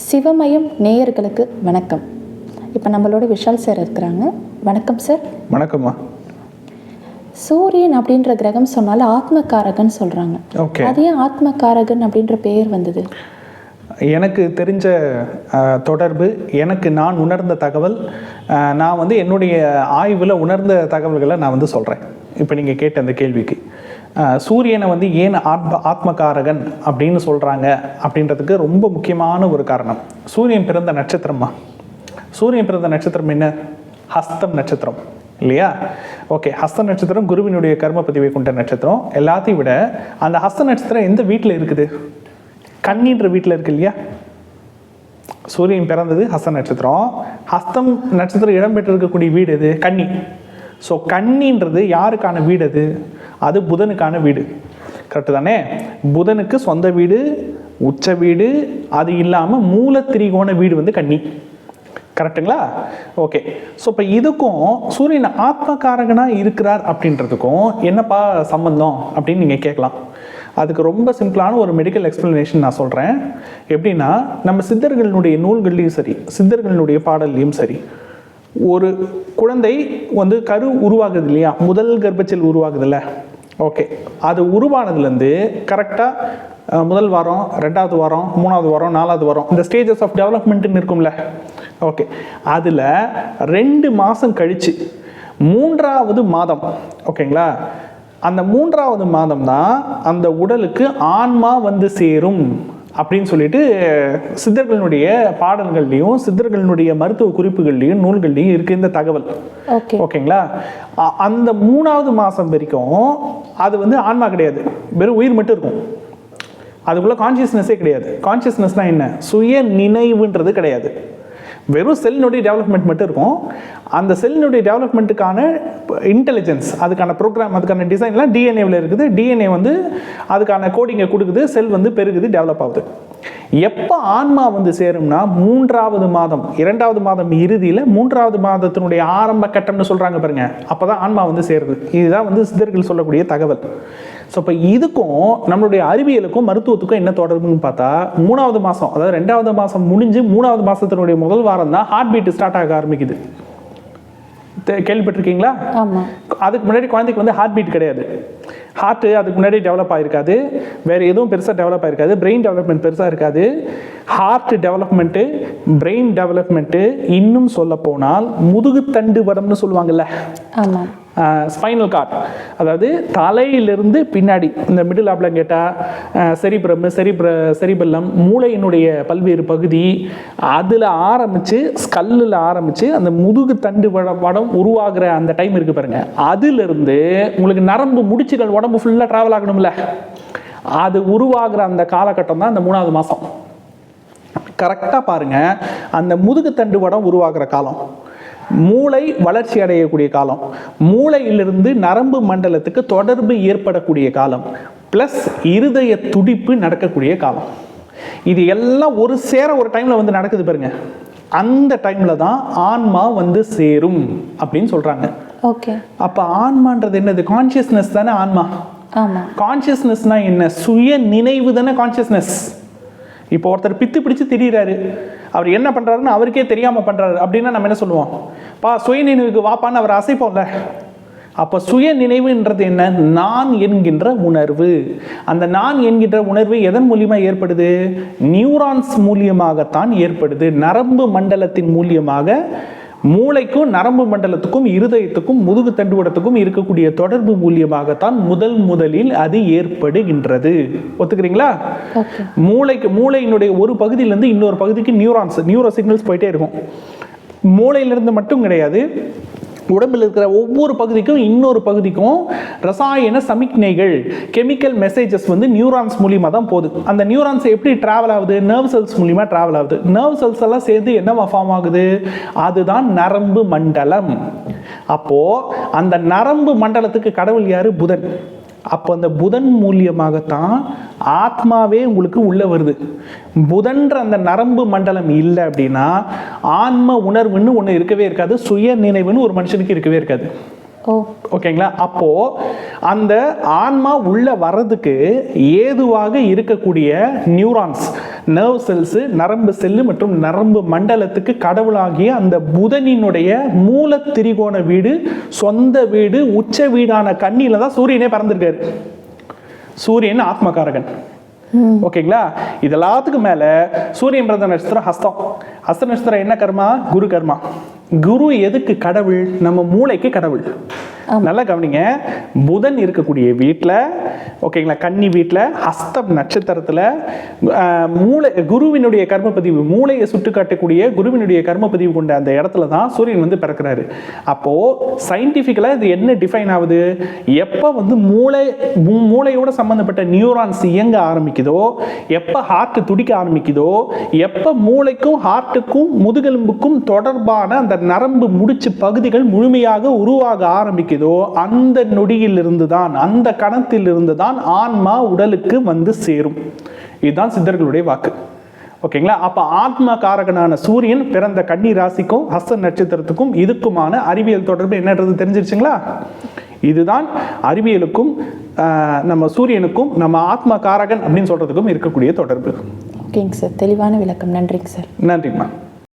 சிவமயம் நேயர்களுக்கு வணக்கம். இப்போ நம்மளோட விஷால் சார் இருக்கிறாங்க. வணக்கம் சார் வணக்கம்மா. சூரியன் அப்படின்ற கிரகம் சொன்னால ஆத்மகாரகன் சொல்றாங்க. ஓகே அது ஏன் ஆத்மகாரகன் அப்படின்ற பெயர் வந்தது? எனக்கு தெரிஞ்ச தொடர்பு எனக்கு நான் உணர்ந்த தகவல் நான் வந்து என்னுடைய ஆய்வில் உணர்ந்த தகவல்களை நான் வந்து சொல்கிறேன் இப்போ நீங்கள் கேட்ட அந்த கேள்விக்கு. சூரியனை வந்து ஏன் ஆத்ம ஆத்மகாரகன் அப்படின்னு சொல்கிறாங்க அப்படின்றதுக்கு ரொம்ப முக்கியமான ஒரு காரணம். சூரியன் பிறந்த நட்சத்திரமா? சூரியன் பிறந்த நட்சத்திரம் என்ன? ஹஸ்தம் நட்சத்திரம். இல்லையா? ஓகே ஹஸ்த நட்சத்திரம் குருவினுடைய கர்ம பதிவை கொண்ட நட்சத்திரம். எல்லாத்தையும் விட அந்த ஹஸ்த நட்சத்திரம் எந்த வீட்டில் இருக்குது? கண்ணின்ற வீட்டில் இருக்கு இல்லையா? சூரியன் பிறந்தது ஹஸ்த நட்சத்திரம். ஹஸ்தம் நட்சத்திரம் இடம்பெற்றிருக்கக்கூடிய வீடு எது? கன்னி. ஸோ கன்னின்றது யாருக்கான வீடு அது? அது புதனுக்கான வீடு. கரெக்டு தானே? புதனுக்கு சொந்த வீடு உச்ச வீடு அது இல்லாமல் மூல திரிகோண வீடு வந்து கன்னி. கரெக்டுங்களா ஓகே ஸோ இப்போ இதுக்கும் சூரியன் ஆத்மகாரகனாக இருக்கிறார் அப்படின்றதுக்கும் என்னப்பா சம்பந்தம் அப்படின்னு நீங்கள் கேட்கலாம். அதுக்கு ரொம்ப சிம்பிளான ஒரு மெடிக்கல் எக்ஸ்பிளனேஷன் நான் சொல்கிறேன் எப்படின்னா நம்ம சித்தர்களினுடைய நூல்கள்லையும் சரி சித்தர்களினுடைய பாடல்லையும் சரி ஒரு குழந்தை வந்து கரு உருவாகுது இல்லையா? முதல் கர்ப்பச்சல் உருவாகுதுல்ல. ஓகே அது உருவானதுலேருந்து கரெக்டாக முதல் வாரம் ரெண்டாவது வாரம் மூணாவது வாரம் நாலாவது வாரம் இந்த ஸ்டேஜஸ் ஆஃப் டெவலப்மெண்ட்டுன்னு இருக்கும்ல. ஓகே அதில் ரெண்டு மாதம் கழிச்சு மூன்றாவது மாதம். ஓகேங்களா அந்த மூன்றாவது மாதம் தான் அந்த உடலுக்கு ஆன்மா வந்து சேரும். அப்படின்னு சொல்லிட்டு சித்தர்களுடைய பாடல்கள்லையும் சித்தர்களுடைய மருத்துவ குறிப்புகள்லையும் நூல்கள்லையும் இருக்கு இந்த தகவல். ஓகே ஓகேங்களா? அந்த மூணாவது மாதம் வரைக்கும் அது வந்து ஆன்மா கிடையாது. வெறும் உயிர் மட்டும் இருக்கும். அதுக்குள்ள கான்சியஸ்னஸே கிடையாது. கான்சியஸ்னஸ்னா என்ன? சுய நினைவுன்றது கிடையாது. வெறும் செல்லினுடைய டெவலப்மெண்ட் மட்டும் இருக்கும். அந்த செல்லினுடைய டெவலப்மெண்ட்டுக்கான இன்டெலிஜென்ஸ் அதுக்கான ப்ரோக்ராம் அதுக்கான டிசைன்லாம் டிஎன்ஏவில் இருக்குது. டிஎன்ஏ வந்து அதுக்கான கோடிங்கை கொடுக்குது. செல் வந்து பெருகுது டெவலப் ஆகுது. எப்போ ஆன்மா வந்து சேரும்னா மூன்றாவது மாதம் இரண்டாவது மாதம் இறுதியில் மூன்றாவது மாதத்தினுடைய ஆரம்ப கட்டம்னு சொல்கிறாங்க பாருங்க. அப்போ தான் ஆன்மா வந்து சேருது. இதுதான் வந்து சித்தர்கள் சொல்லக்கூடிய தகவல். ஸோ இப்போ இதுக்கும் நம்மளுடைய அறிவியலுக்கும் மருத்துவத்துக்கும் என்ன தொடர்புன்னு பார்த்தா மூணாவது மாதம் அதாவது ரெண்டாவது மாதம் முடிஞ்சு மூணாவது மாதத்தினுடைய முதல் வாரம் தான் ஹார்ட் பீட் ஸ்டார்ட் ஆக ஆரம்பிக்குது. கேள்விப்பட்டிருக்கீங்களா? அதுக்கு முன்னாடி குழந்தைக்கு வந்து ஹார்ட் பீட் கிடையாது. ஹார்ட் அதுக்கு முன்னாடி டெவலப் ஆகிருக்காது வேறு எதுவும் பெருசாக டெவலப் ஆகிருக்காது பிரெயின் டெவலப்மெண்ட் பெருசாக இருக்காது. ஹார்ட் டெவலப்மெண்ட்டு பிரெயின் டெவலப்மெண்ட்டு இன்னும் சொல்ல போனால் முதுகுத்தண்டு வடம்னு சொல்லுவாங்கல்ல? ஸ்பைனல் கார்ட் அதாவது தலையிலிருந்து பின்னாடி இந்த மிடில் ஆப்லாம் கேட்டால் செரிப்ரம் செரிப்ர செரிபெல்லம் மூளையினுடைய பல்வேறு பகுதி அதில் ஆரம்பித்து ஸ்கல்லில் ஆரம்பித்து அந்த முதுகு தண்டு வடம் உருவாகிற அந்த டைம் இருக்குது பாருங்க. அதிலிருந்து உங்களுக்கு நரம்பு முடிச்சுகள் உடம்பு ஃபுல்லாக ட்ராவல் ஆகணும்ல. அது உருவாகிற அந்த காலகட்டம் தான் அந்த மூணாவது மாதம் கரெக்டாக பாருங்கள் அந்த முதுகுத்தண்டு வடம் உருவாகிற காலம். மூளை வளர்ச்சி அடையக்கூடிய காலம். மூளையிலிருந்து நரம்பு மண்டலத்துக்கு தொடர்பு ஏற்படக்கூடிய காலம். ப்ளஸ் இருதய துடிப்பு நடக்கக்கூடிய காலம். இது எல்லாம் ஒரு சேர ஒரு டைமில் வந்து நடக்குது பாருங்க. அந்த டைமில் தான் ஆன்மா வந்து சேரும் அப்படின்னு சொல்கிறாங்க ஓகே அப்போ ஆன்மான்றது என்னது? கான்ஷியஸ்னஸ் தானே ஆன்மா. ஆமா. கான்ஷியஸ்னஸ்னா என்ன? சுய நினைவு தானே கான்ஷியஸ்னஸ் இப்போ ஒருத்தர் பித்து பிடிச்சு திடீராரு அவர் என்ன பண்ணுறாருன்னு அவருக்கே தெரியாமல் பண்ணுறாரு அப்படின்னா நம்ம என்ன சொல்லுவோம்? பா சுய நினைவுக்கு வாப்பான்னு அவர் அசைப்போம்ல. அப்போ சுய நினைவுன்றது என்ன? நான் என்கின்ற உணர்வு. அந்த நான் என்கின்ற உணர்வு எதன் மூலியமா ஏற்படுது? நியூரான்ஸ் மூலியமாகத்தான் ஏற்படுது. நரம்பு மண்டலத்தின் மூலியமாக மூளைக்கும் நரம்பு மண்டலத்துக்கும் இருதயத்துக்கும் முதுகு தண்டுவடத்துக்கும் இருக்கக்கூடிய தொடர்பு மூலியமாகத்தான் முதல் முதலில் அது ஏற்படுகின்றது. ஒத்துக்கிறீங்களா? மூளைக்கு மூளையினுடைய ஒரு பகுதியிலேருந்து இன்னொரு பகுதிக்கு நியூரான்ஸ் நியூரோ சிக்னல்ஸ் போயிட்டே இருக்கும். மூளையிலிருந்து மட்டும் கிடையாது உடம்பில் இருக்கிற ஒவ்வொரு பகுதிக்கும் இன்னொரு பகுதிக்கும் ரசாயன சமிக்ஞைகள் கெமிக்கல் மெசேஜஸ் வந்து நியூரான்ஸ் மூலியமாக தான் போகுது. அந்த நியூரான்ஸ் எப்படி ட்ராவல் ஆகுது? நர்வ் செல்ஸ் மூலியமாக ட்ராவல் ஆகுது. நர்வ் செல்ஸ் எல்லாம் சேர்ந்து என்னவா ஃபார்ம் ஆகுது? அதுதான் நரம்பு மண்டலம். அப்போ அந்த நரம்பு மண்டலத்துக்கு கடவுள் யாரு? புதன். அப்போ அந்த புதன் மூலியமாகத்தான் ஆத்மாவே உங்களுக்கு உள்ள வருது. புதன்ற அந்த நரம்பு மண்டலம் இல்லை அப்படின்னா ஆன்ம உணர்வுன்னு ஒன்று இருக்கவே இருக்காது சுய நினைவுன்னு ஒரு மனுஷனுக்கு இருக்கவே இருக்காது. ஓ. ஓகேங்களா? அப்போ அந்த ஆன்மா உள்ள வர்றதுக்கு ஏதுவாக இருக்கக்கூடிய நியூரான்ஸ் நர்வ் செல்ஸு நரம்பு செல்லு மற்றும் நரம்பு மண்டலத்துக்கு கடவுளாகிய அந்த புதனினுடைய மூல திரிகோண வீடு சொந்த வீடு உச்ச வீடான கண்ணியில தான் சூரியனே பறந்திருக்காரு. சூரியன் ஆத்மகாரகன். ஓகேங்களா? இது எல்லாத்துக்கும் மேல சூரியன் பிறந்த நட்சத்திரம் ஹஸ்தம். ஹஸ்த நட்சத்திரம் என்ன கர்மா? குரு கர்மா. குரு எதுக்கு கடவுள்? நம்ம மூளைக்கு கடவுள். நல்லா கவனிங்க. புதன் இருக்கக்கூடிய வீட்டில் ஓகேங்களா கன்னி வீட்டில் ஹஸ்தம் நட்சத்திரத்தில் மூளை குருவினுடைய கர்மப்பதிவு மூளையை சுட்டு காட்டக்கூடிய குருவினுடைய கர்மப்பதிவு கொண்ட அந்த இடத்துல தான் சூரியன் வந்து பிறக்கிறாரு. அப்போது சயின்டிஃபிக்கலாக இது என்ன டிஃபைன் ஆகுது? எப்போ வந்து மூளை மூ- மூளையோட சம்மந்தப்பட்ட நியூரான்ஸ் இயங்க ஆரம்பிக்குதோ எப்போ ஹார்ட் துடிக்க ஆரம்பிக்குதோ எப்போ மூளைக்கும் ஹார்ட்டுக்கும் முதுகெலும்புக்கும் தொடர்பான அந்த நரம்பு முடிச்சு பகுதிகள் முழுமையாக உருவாக ஆரம்பிக்குதோ அந்த நொடியிலிருந்து தான் அந்த கணத்திலிருந்து தான் ஆன்மா உடலுக்கு வந்து சேரும். இதுதான் சித்தர்களுடைய வாக்கு. ஓகேங்களா? அப்ப ஆத்ம காரகனான சூரியன் பிறந்த கன்னி ராசிக்கும் ஹஸ்த நட்சத்திரத்துக்கும் இதுக்குமான அறிவியல் தொடர்பு என்னன்றது தெரிஞ்சிருச்சுங்களா? இதுதான் அறிவியலுக்கும் நம்ம சூரியனுக்கும் நம்ம ஆத்ம காரகன் அப்படின்னு சொல்றதுக்கும் இருக்கக்கூடிய தொடர்பு. ஓகேங்க சார். தெளிவான விளக்கம். நன்றிங்க சார். நன்றிம்மா.